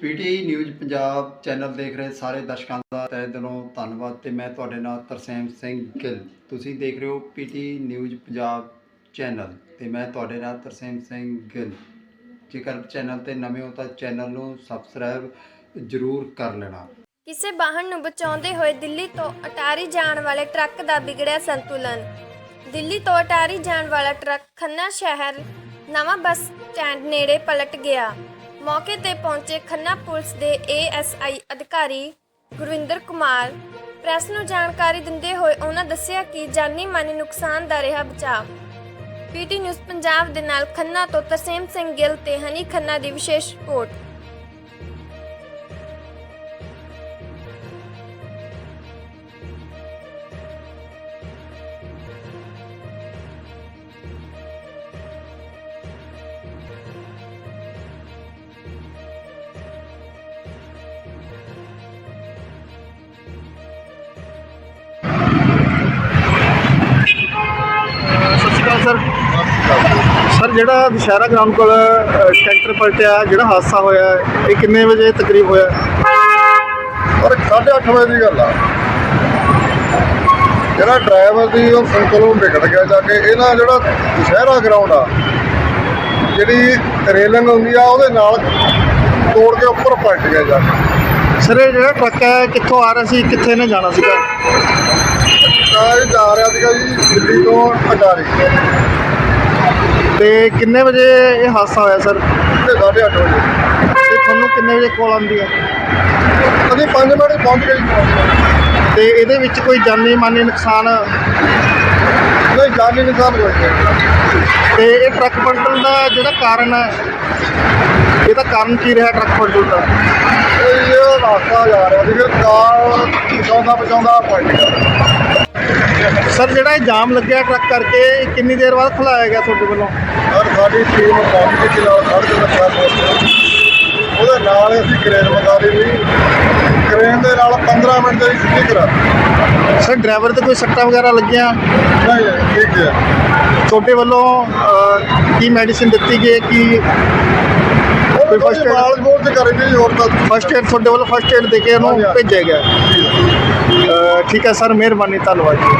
PT news Punjab channel ਦੇਖ ਰਹੇ ਸਾਰੇ ਦਰਸ਼ਕਾਂ ਦਾ ਤਹਿ ਦਿਲੋਂ ਧੰਨਵਾਦ ਤੇ ਮੈਂ ਤੁਹਾਡੇ ਨਾਲ ਤਰਸੇਮ ਸਿੰਘ ਗਿੱਲ। ਤੁਸੀਂ ਦੇਖ ਰਹੇ ਹੋ ਪੀਟੀ ਨਿਊਜ਼ ਪੰਜਾਬ ਚੈਨਲ ਤੇ ਮੈਂ ਤੁਹਾਡੇ ਨਾਲ ਤਰਸੇਮ ਸਿੰਘ ਗਿੱਲ। ਜੇਕਰ ਚੈਨਲ ਤੇ ਨਵੇਂ ਹੋ ਤਾਂ ਚੈਨਲ ਨੂੰ ਸਬਸਕ੍ਰਾਈਬ ਜ਼ਰੂਰ ਕਰ ਲੈਣਾ। ਕਿਸੇ ਵਾਹਨ ਨੂੰ ਬਚਾਉਂਦੇ ਹੋਏ ਦਿੱਲੀ ਤੋਂ ਅਟਾਰੀ ਜਾਣ ਵਾਲੇ ਟਰੱਕ ਦਾ ਵਿਗੜਿਆ ਸੰਤੁਲਨ। ਦਿੱਲੀ ਤੋਂ ਅਟਾਰੀ ਜਾਣ ਵਾਲਾ ਟਰੱਕ ਖੰਨਾ ਸ਼ਹਿਰ ਨਵਾਂ ਬੱਸ ਸਟੈਂਡ ਨੇੜੇ ਪਲਟ ਗਿਆ। ਮੌਕੇ ਤੇ ਪਹੁੰਚੇ ਖੰਨਾ ਪੁਲਿਸ ਦੇ ਏਐਸਆਈ ਅਧਿਕਾਰੀ ਗੁਰਵਿੰਦਰ ਕੁਮਾਰ। ਪ੍ਰੈਸ ਨੂੰ ਜਾਣਕਾਰੀ ਦਿੰਦੇ ਹੋਏ ਉਹਨਾਂ ਦੱਸਿਆ ਕਿ ਜਾਨੀ ਮਾਨੀ ਨੁਕਸਾਨ ਦਾ ਰਿਹਾ ਬਚਾਅ। ਪੀਟੀ ਨਿਊਜ਼ ਪੰਜਾਬ ਦੇ ਨਾਲ ਖੰਨਾ ਤੋਂ ਤਰਸੇਮ ਸਿੰਘ ਗਿੱਲ ਤੇ ਹਨੀ ਖੰਨਾ ਦੀ ਵਿਸ਼ੇਸ਼ ਰਿਪੋਰਟ। ਸ਼੍ਰੀ? ਸਰ ਜਿਹੜਾ ਦੁਸ਼ਹਿਰਾ ਗਰਾਊਂਡ ਕੋਲ ਟਰੈਕਟਰ ਪਲਟਿਆ ਜਿਹੜਾ ਹਾਦਸਾ ਹੋਇਆ ਇਹ ਕਿੰਨੇ ਵਜੇ ਤਕਰੀਬ ਹੋਇਆ? ਪਰ 8:30 ਵਜੇ ਦੀ ਗੱਲ ਆ। ਜਿਹੜਾ ਡਰਾਈਵਰ ਦੀ ਉਹ ਸੰਤੁਲਨ ਵਿਗੜ ਗਿਆ ਜਾ ਕੇ ਇਹਦਾ ਜਿਹੜਾ ਦੁਸ਼ਹਿਰਾ ਗਰਾਊਂਡ ਆ ਜਿਹੜੀ ਰੇਲਿੰਗ ਹੁੰਦੀ ਆ ਉਹਦੇ ਨਾਲ ਤੋੜ ਕੇ ਉੱਪਰ ਪਲਟ ਗਿਆ ਜਾ ਸਰ ਇਹ ਜਿਹੜਾ ਟਰੱਕ ਹੈ ਕਿੱਥੋਂ ਆ ਰਿਹਾ ਸੀ ਕਿੱਥੇ ਨੇ ਜਾਣਾ ਸੀਗਾ? ਇਹ ਜਾ ਰਿਹਾ ਸੀਗਾ ਜੀ ਦਿੱਲੀ ਤੋਂ ਅਟਾਰੀ। ਤੇ ਕਿੰਨੇ ਵਜੇ ਇਹ ਹਾਦਸਾ ਹੋਇਆ ਸਰ? ਤੇ 8:30 ਵਜੇ। ਤੇ ਤੁਹਾਨੂੰ ਕਿੰਨੇ ਵਜੇ ਕਾਲ ਆਉਂਦੀ ਹੈ? ਅਸੀਂ 5 ਮਿੰਟ 'ਚ ਪਹੁੰਚ ਗਏ ਜੀ। ਤੇ ਇਹਦੇ ਵਿੱਚ ਕੋਈ ਜਾਨੀ ਮਾਨੀ ਨੁਕਸਾਨ? ਨਹੀਂ ਜਾਨੀ ਨਿਸ਼ਾਨ ਹੋਏ ਨੇ। ਤੇ ਇਹ ਟਰੱਕ ਪਲਟਣ ਦਾ ਜਿਹੜਾ ਕਾਰਨ ਹੈ ਇਹਦਾ ਕਾਰਨ ਕੀ ਰਿਹਾ ਟਰੱਕ ਪਲਟਣ ਦਾ? ਇਹ ਰਾਸਤਾ ਜਾ ਰਿਹਾ ਸੀ ਫਿਰ ਕਾਰ ਬਚਾਉਂਦਾ ਬਚਾਉਂਦਾ ਪਲਟ ਗਿਆ। ਸਰ ਜਿਹੜਾ ਇਹ ਜਾਮ ਲੱਗਿਆ ਟਰੱਕ ਕਰਕੇ ਕਿੰਨੀ ਦੇਰ ਬਾਅਦ ਖੁਲਾਇਆ ਗਿਆ ਤੁਹਾਡੇ ਵੱਲੋਂ? ਔਰ ਸਾਡੀ ਟੀਮ ਪਹੁੰਚ ਕੇ ਨਾਲ ਸੜਕ ਤੇ ਲੱਗਾ ਉਹਦੇ ਨਾਲ ਅਸੀਂ ਕ੍ਰੇਨ ਮੰਗਾ ਲਈ ਸੀ। ਕ੍ਰੇਨ ਦੇ ਨਾਲ 15 ਮਿੰਟ ਦੀ ਸਿੱਧੀ ਕਰਾ। ਸਰ ਡਰਾਈਵਰ ਤੇ ਕੋਈ ਸੱਟਾਂ ਵਗੈਰਾ ਲੱਗੀਆਂ? ਨਹੀਂ ਠੀਕ ਹੈ। ਤੁਹਾਡੇ ਵੱਲੋਂ ਕੀ ਮੈਡੀਸਿਨ ਦਿੱਤੀ ਗਈ ਕਿ first ਫਸਟ aid? ਮਾਲ ਬੋਲ ਤੇ ਕਰੀ ਜੀ ਹੋਰ ਤਾਂ ਫਸਟ ਏਡ ਤੁਹਾਡੇ ਵੱਲੋਂ ਫਸਟ ਏਡ ਦੇ ਕੇ ਉਹਨੂੰ। ਭੇਜਿਆ ਗਿਆ। ਠੀਕ ਹੈ ਸਰ ਮਿਹਰਬਾਨੀ ਧੰਨਵਾਦ ਜੀ।